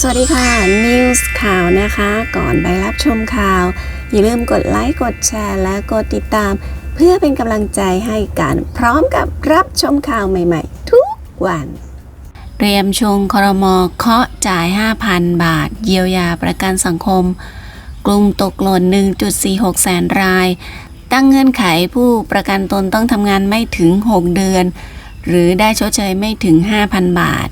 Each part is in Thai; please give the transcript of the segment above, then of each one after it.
สวัสดีค่ะ News ข่าวนะคะ ก่อนไปรับชมข่าว อย่าลืมกดไลค์ กดแชร์ และกดติดตาม เพื่อเป็นกำลังใจให้กันพร้อมกับรับชมข่าวใหม่ๆ ทุกวัน เตรียมชงครมเคาะจ่าย 5,000 บาท เยียวยาประกันสังคมกลุ่มตกหล่น 1.46 แสนราย ตั้งเงื่อนไขผู้ประกันตนต้องทำงานไม่ถึง 6 เดือน หรือได้ชดเชยไม่ถึง 5,000 บาท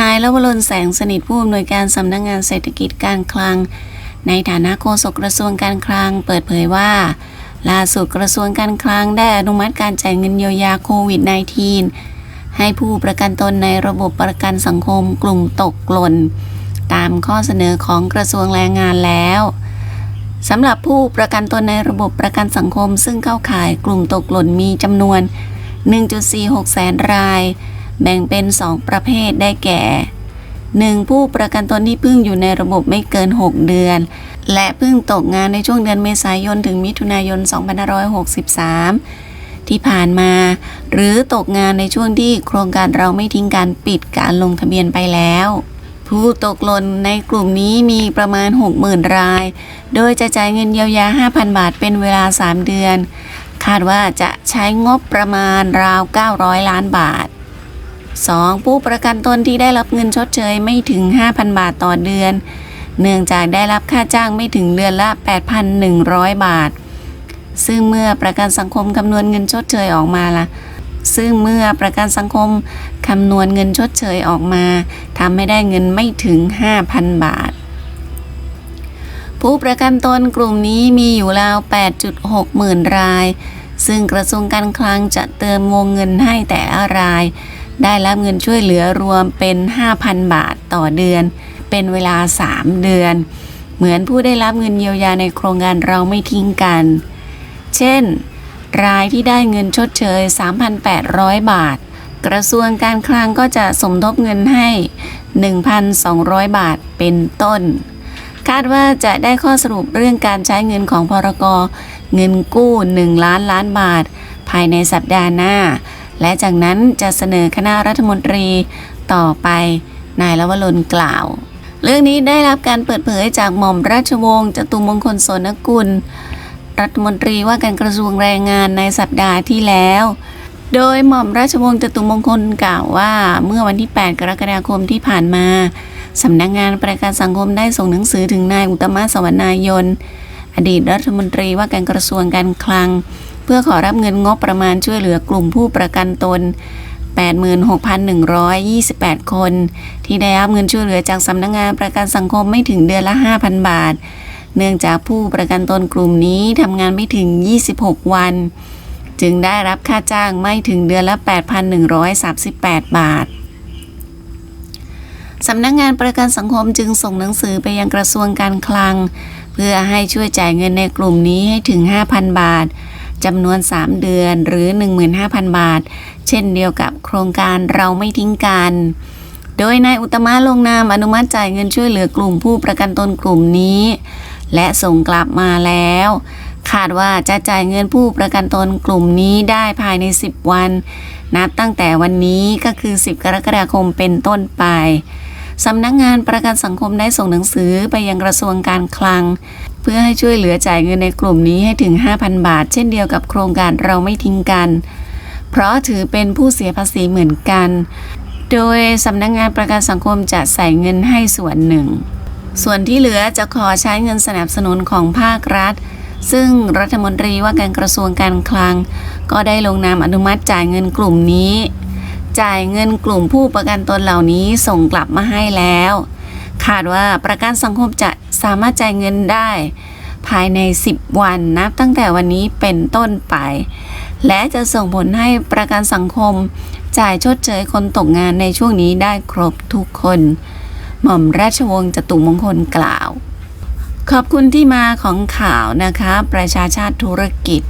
นายลวรนแสงสนิทผู้อำนวยการสำนักงงานเศรษฐกิจการคลัง ในฐานะโฆษกกระทรวงการคลัง เปิดเผยว่า ล่าสุดกระทรวงการคลังได้อนุมัติการจ่ายเงินเยียวยาโควิด -19 ให้ผู้ประกันตนในระบบประกันสังคมกลุ่มตกหล่น ตามข้อเสนอของกระทรวงแรงงานแล้วสำหรับผู้ประกันตนในระบบประกันสังคม ซึ่งเข้าข่ายกลุ่มตกหล่นมีจำนวน 1.46 แสนราย แบ่งเป็น 2 ประเภทได้แก่ 1. ผู้ประกันตนที่เพิ่งอยู่ในระบบไม่เกิน 6 เดือน และเพิ่งตกงานในช่วงเดือนเมษายนถึงมิถุนายน 2563 ที่ผ่านมา หรือตกงานในช่วงที่โครงการเราไม่ทิ้งการปิดการลงทะเบียนไปแล้ว ผู้ตกหล่นในกลุ่มนี้มีประมาณ 60,000 ราย โดยจะจ่ายเงินเยียวยา 5,000 บาทเป็นเวลา 3 เดือน คาดว่าจะใช้งบประมาณราว 900 ล้านบาท 2. ผู้ประกันตนที่ได้รับเงินชดเชยไม่ถึง 5,000 บาทต่อเดือน เนื่องจากได้รับค่าจ้างไม่ถึงเดือนละ 8,100 บาท ซึ่งเมื่อประกันสังคมคำนวณเงินชดเชยออกมาละซึ่งเมื่อประกันสังคมคำนวณเงินชดเชยออกมาทำให้ได้เงินไม่ถึง 5,000 บาท ผู้ประกันตนกลุ่มนี้มีอยู่ราว 8.6 หมื่นราย ซึ่งกระทรวงการคลังจะเติมวงเงินให้แต่ละราย ได้รับเงินช่วยเหลือรวมเป็น 5,000 บาทต่อเดือน เป็นเวลา 3 เดือน เหมือนผู้ได้รับเงินเยียวยาในโครงการเราไม่ทิ้งกัน เช่น รายที่ได้เงินชดเชย 3,800 บาท กระทรวงการคลังก็จะสมทบเงินให้ 1,200 บาทเป็นต้น คาดว่าจะได้ข้อสรุปเรื่องการใช้เงินของพรกเงินกู้ 1 ล้านล้านบาท ภายในสัปดาห์หน้า และจากนั้นจะเสนอคณะรัฐมนตรีต่อไปนายลวรนกล่าว เรื่องนี้ได้รับการเปิดเผยจากหม่อมราชวงศ์จตุมงคลโสนกุล รัฐมนตรีว่าการกระทรวงแรงงานในสัปดาห์ที่แล้ว โดยหม่อมราชวงศ์จตุมงคลกล่าวว่าเมื่อวันที่ 8 กรกฎาคมที่ผ่านมาสำนักงานประกันสังคมได้ส่งหนังสือถึงนายอุตตมะสวรรณายน อดีตรัฐมนตรีว่าการกระทรวงการคลัง เพื่อขอรับเงินงบประมาณช่วยเหลือกลุ่มผู้ประกันตน 86,128 คน ที่ได้รับเงินช่วยเหลือจากสำนักงานประกันสังคมไม่ถึงเดือนละ 5,000 บาท เนื่องจากผู้ประกันตนกลุ่มนี้ทำงานไม่ถึง 26 วัน จึงได้รับค่าจ้างไม่ถึงเดือนละ 8,138 บาทสำนักงานประกันสังคมจึงส่งหนังสือไปยังกระทรวงการคลัง เพื่อให้ช่วยจ่ายเงินในกลุ่มนี้ให้ถึง 5,000 บาท จำนวน 3 เดือนหรือ 15,000 บาท เช่นเดียวกับโครงการเราไม่ทิ้งกัน โดยนายอุตมะลงนามอนุมัติจ่ายเงินช่วยเหลือกลุ่มผู้ประกันตนกลุ่มนี้ และส่งกลับมาแล้ว คาดว่าจะจ่ายเงินผู้ประกันตนกลุ่มนี้ได้ภายใน 10 วัน นับตั้งแต่วันนี้ก็คือ 10 กรกฎาคมเป็นต้นไป สำนักงานประกันสังคมได้ส่งหนังสือไปยังกระทรวงการคลัง เพื่อให้ช่วยเหลือจ่ายเงินในกลุ่มนี้ให้ถึง 5,000 บาท เช่นเดียวกับโครงการเราไม่ทิ้งกัน เพราะถือเป็นผู้เสียภาษีเหมือนกัน โดยสำนักงานประกันสังคมจะใส่เงินให้ส่วนหนึ่ง ส่วนที่เหลือจะขอใช้เงินสนับสนุนของภาครัฐซึ่งรัฐมนตรีว่าการกระทรวงการคลัง ก็ได้ลงนามอนุมัติจ่ายเงินกลุ่มนี้ จ่ายเงินกลุ่มผู้ประกันตนเหล่านี้ส่งกลับมาให้แล้ว คาดว่าประกันสังคมจะสามารถจ่ายเงินได้ ภายใน 10 วันนับตั้งแต่วันนี้เป็นต้นไป และจะส่งผลให้ประกันสังคม จ่ายชดเชยคนตกงานในช่วงนี้ได้ครบทุกคน หม่อมราชวงศ์จตุมงคลกล่าว ขอบคุณที่มาของข่าวนะคะ ประชาชาติธุรกิจ